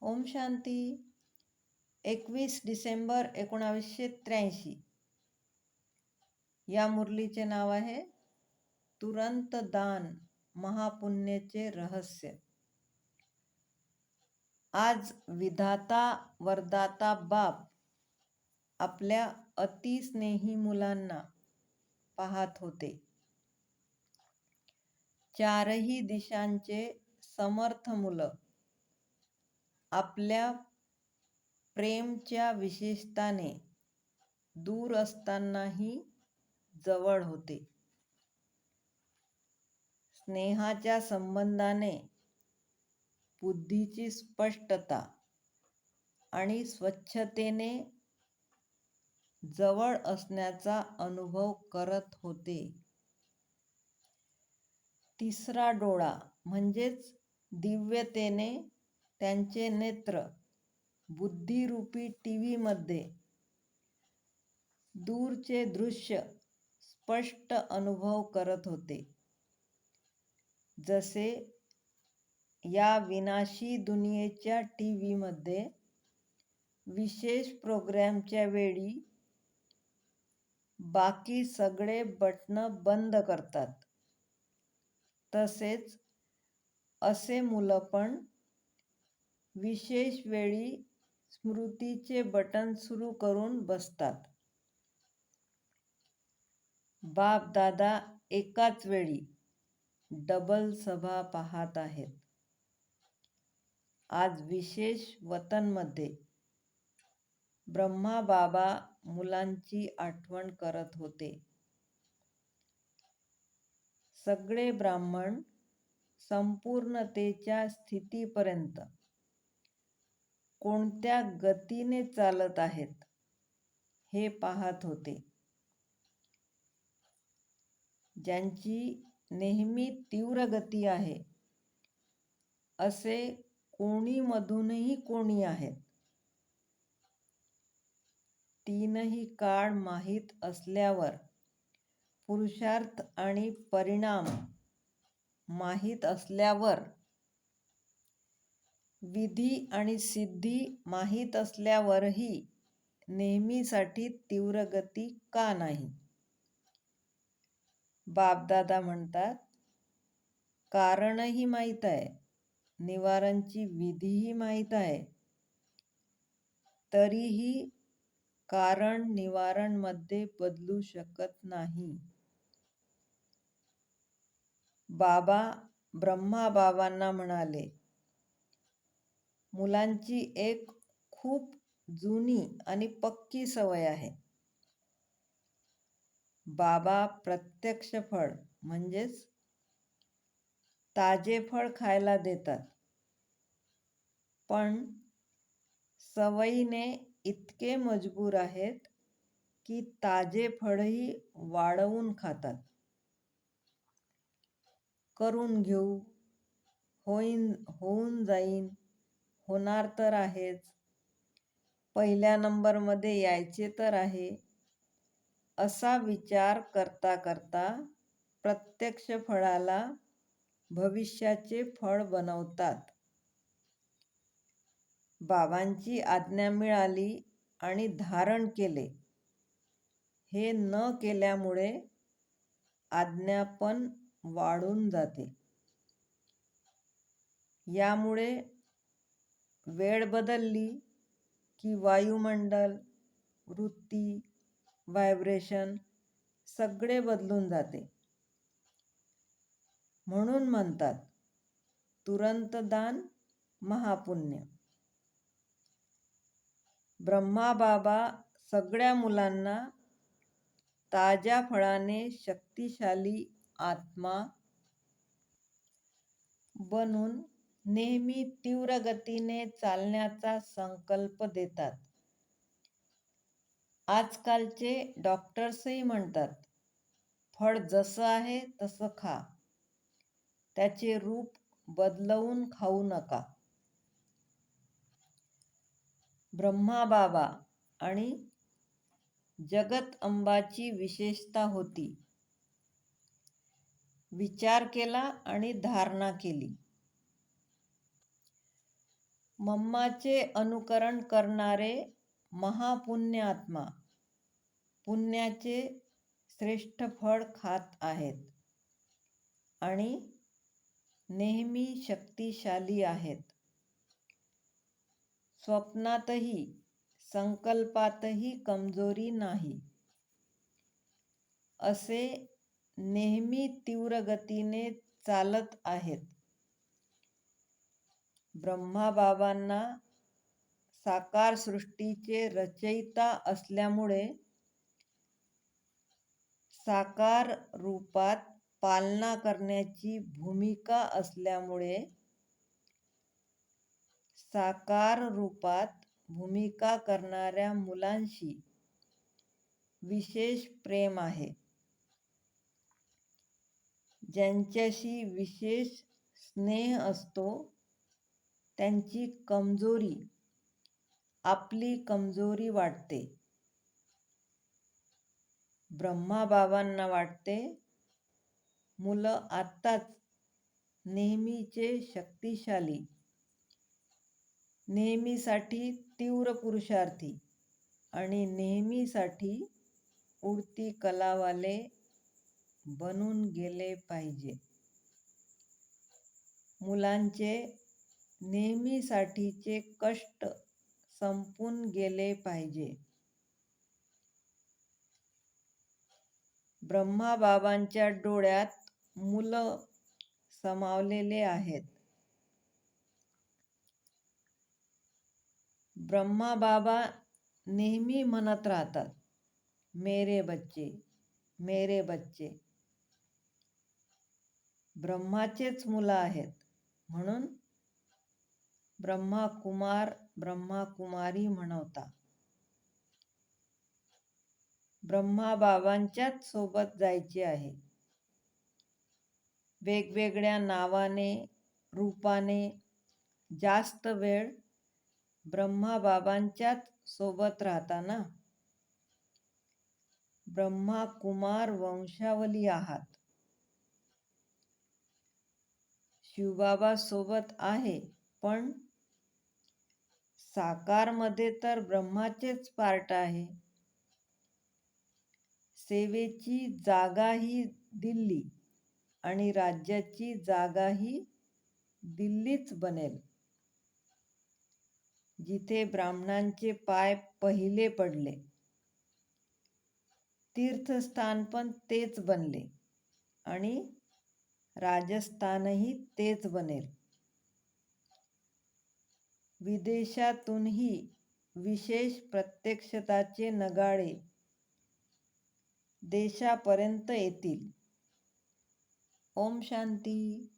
ओम शांती. एकवीस डिसेंबर एकोणावीसशे त्र्याऐंशी. या मुरलीचे नाव आहे तुरंत दान महापुण्याचे रहस्य. आज विधाता वरदाता बाप आपल्या अतिस्नेही मुलांना पाहत होते. चारही दिशांचे समर्थ मुलं आपल्या प्रेमच्या विशेषताने दूर असतानाही जवळ होते. स्नेहाच्या संबंधाने बुद्धीची स्पष्टता आणि स्वच्छतेने जवळ असण्याचा अनुभव करत होते. तिसरा डोळा म्हणजेच दिव्यतेने त्यांचे नेत्र बुद्धिरूपी टी व्हीमध्ये दूरचे दृश्य स्पष्ट अनुभव करत होते. जसे या विनाशी दुनियेच्या टी व्हीमध्ये विशेष प्रोग्रॅमच्या वेळी बाकी सगळे बटणं बंद करतात. तसेच असे मुलं पण विशेष वेळी स्मृतीचे बटन सुरू करून बसतात. बाप दादा एकाच वेळी डबल सभा पाहत आहेत. आज विशेष वतनमध्ये ब्रह्मा बाबा मुलांची आठवण करत होते. सगळे ब्राह्मण संपूर्णतेच्या स्थितीपर्यंत कोणत्या गतीने चालत आहेत? हे पाहत होते. ज्यांची नेहमी तीव्र गती आहे असे कोणीमधूनही कोणी आहेत. तीनही काळ माहीत असल्यावर पुरुषार्थ आणि परिणाम माहीत असल्यावर विधी आणि सिद्धी माहीत असल्यावरही नेहमीसाठी तीव्र गती का नाही? बापदादा म्हणतात कारणही माहीत आहे निवारणची विधीही माहीत आहे. तरीही कारण निवारणमध्ये बदलू शकत नाही. बाबा ब्रह्मा बाबांना म्हणाले मुलांची एक खूप जुनी आणि पक्की सवय आहे. बाबा प्रत्यक्ष फळ म्हणजेच ताजे फळ खायला देतात. पण सवयीने इतके मजबूर आहेत की ताजे फळही वाढवून खातात. करून घेऊ होईन होऊन जाईन होणार तर आहेच. पहिल्या नंबरमध्ये यायचे तर आहे. असा विचार करता करता प्रत्यक्ष फळाला भविष्याचे फळ बनवतात. बाबांची आज्ञा मिळाली आणि धारण केले. हे न केल्यामुळे आज्ञा पण वाढून जाते. यामुळे वेळ बदलली की वायुमंडल वृत्ती व्हायब्रेशन सगळे बदलून जाते. म्हणून म्हणतात तुरंत दान महापुण्य. ब्रह्मा बाबा सगळ्या मुलांना ताज्या फळाने शक्तिशाली आत्मा बनून नेहमी तीव्र गतीने चालण्याचा संकल्प देतात. आजकालचे डॉक्टर्सही म्हणतात फळ जसं आहे तसं खा. त्याचे रूप बदलवून खाऊ नका. ब्रह्मा बाबा आणि जगत अंबाची विशेषता होती. विचार केला आणि धारणा केली. मम्माचे अनुकरण करणारे महापुण्यात्मा पुण्याचे श्रेष्ठ फळ खात आहेत आणि नेहमी शक्तिशाली आहेत. स्वप्नातही संकल्पातही कमजोरी नाही. असे नेहमी तीव्र गतीने चालत आहेत. ब्रह्माबाबांना साकार सृष्टीचे रचयिता असल्यामुळे साकार रूपात पालना करण्याची भूमिका असल्यामुळे साकार रूपात भूमिका करणाऱ्या मुलांशी विशेष प्रेम आहे. ज्यांच्याशी विशेष स्नेह असतो त्यांची कमजोरी आपली कमजोरी वाटते. ब्रह्माबाबांना वाटते मुलं आत्ताच नेहमीचे शक्तिशाली नेहमीसाठी तीव्र पुरुषार्थी आणि नेहमीसाठी उडती कलावाले बनून गेले पाहिजे. मुलांचे नेहमीसाठीचे कष्ट संपून गेले पाहिजे. ब्रह्माबाबांच्या डोळ्यात मुलं समावलेले आहेत. ब्रह्माबाबा नेहमी म्हणत राहतात मेरे बच्चे मेरे बच्चे. ब्रह्माचेच मुलं आहेत. म्हणून ब्रह्मा कुमार ब्रह्मा कुमारी म्हणवता. ब्रह्माबाबांच्याच सोबत जायचे आहे. वेगवेगळ्या नावाने रूपाने जास्त वेळ ब्रह्माबाबांच्याच सोबत राहताना ब्रह्मा कुमार वंशावली आहात. शिवबाबा सोबत आहे पण साकारमध्ये तर ब्रह्माचेच पार्ट आहे. सेवेची जागा ही दिल्ली आणि राज्याची जागा ही दिल्लीच बनेल. जिथे ब्राह्मणांचे पाय पहिले पडले तीर्थस्थान पण तेच बनले आणि राजस्थानही तेच बनेल. विदेशातूनही विशेष प्रत्यक्षताचे नगाळे देशापर्यंत येतील. ओम शांती.